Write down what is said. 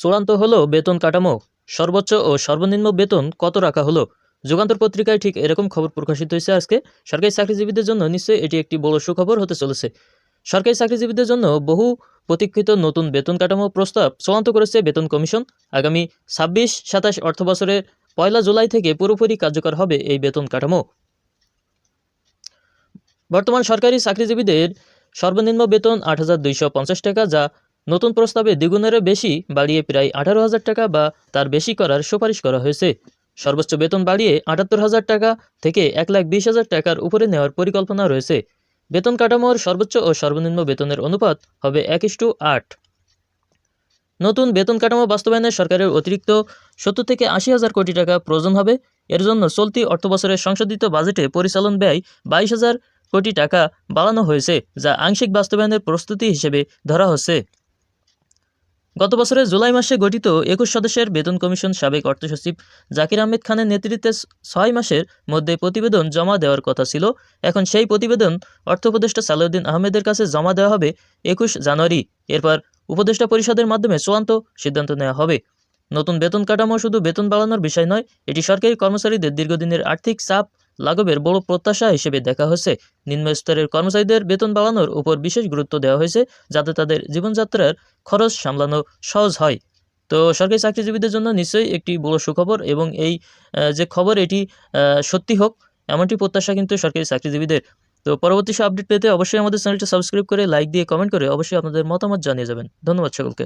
চূড়ান্ত হলো বেতন কাঠামো। সর্বোচ্চ ও সর্বনিম্ন বেতন কত রাখা হলো? যুগান্তর পত্রিকায় ঠিক এরকম খবর প্রকাশিত হয়েছে আজকে। সরকারি চাকরিজীবীদের জন্য নিশ্চয়ই এটি একটি বড় সুখবর হতে চলেছে। সরকারি চাকরিজীবীদের জন্য বহু প্রতীক্ষিত নতুন বেতন কাঠামো প্রস্তাব চূড়ান্ত করেছে বেতন কমিশন। আগামী ছাব্বিশ, সাতাশ অর্থ বছরের পয়লা জুলাই থেকে পুরোপুরি কার্যকর হবে এই বেতন কাঠামো। বর্তমান সরকারি চাকরিজীবীদের সর্বনিম্ন বেতন আট হাজার দুইশো পঞ্চাশ টাকা, যা নতুন প্রস্তাবে দ্বিগুণেরও বেশি বাড়িয়ে প্রায় আঠারো হাজার টাকা বা তার বেশি করার সুপারিশ করা হয়েছে। সর্বোচ্চ বেতন বাড়িয়ে আটাত্তর হাজার টাকা থেকে এক লাখ বিশ হাজার টাকার উপরে নেওয়ার পরিকল্পনা রয়েছে। বেতন কাঠামোর সর্বোচ্চ ও সর্বনিম্ন বেতনের অনুপাত হবে এক ইস্টু আট। নতুন বেতন কাঠামো বাস্তবায়নে সরকারের অতিরিক্ত সত্তর থেকে আশি হাজার কোটি টাকা প্রয়োজন হবে। এর জন্য চলতি অর্থবছরের সংশোধিত বাজেটে পরিচালন ব্যয় বাইশ হাজার কোটি টাকা বাড়ানো হয়েছে, যা আংশিক বাস্তবায়নের প্রস্তুতি হিসেবে ধরা হচ্ছে। গত বছরের জুলাই মাসে গঠিত একুশ সদস্যের বেতন কমিশন সাবেক অর্থ সচিব জাকির আহমেদ খানের নেতৃত্বে ছয় মাসের মধ্যে প্রতিবেদন জমা দেওয়ার কথা ছিল। এখন সেই প্রতিবেদন অর্থ উপদেষ্টা সালাউদ্দিন আহমেদের কাছে জমা দেওয়া হবে একুশ জানুয়ারি। এরপর উপদেষ্টা পরিষদের মাধ্যমে চূড়ান্ত সিদ্ধান্ত নেওয়া হবে। নতুন বেতন কাঠামো শুধু বেতন বাড়ানোর বিষয় নয়, এটি সরকারি কর্মচারীদের দীর্ঘদিনের আর্থিক চাপ লাঘবের বড় প্রত্যাশা হিসেবে দেখা হচ্ছে নিম্ন স্তরের কর্মচারীদের বেতন বাড়ানোর উপর বিশেষ গুরুত্ব দেওয়া হয়েছে, যাতে তাদের জীবনযাত্রার খরচ সামলানো সহজ হয়। তো সরকারি চাকরিজীবীদের জন্য নিশ্চয়ই একটি বড় সুখবর এবং এই যে খবর এটি সত্যি হোক, এমনটি প্রত্যাশা কিন্তু সরকারি চাকরিজীবীদের। তো পরবর্তী সব আপডেট পেতে অবশ্যই আমাদের চ্যানেলটি সাবস্ক্রাইব করে, লাইক দিয়ে কমেন্ট করে অবশ্যই আপনাদের মতামত জানিয়ে যাবেন। ধন্যবাদ সকলকে।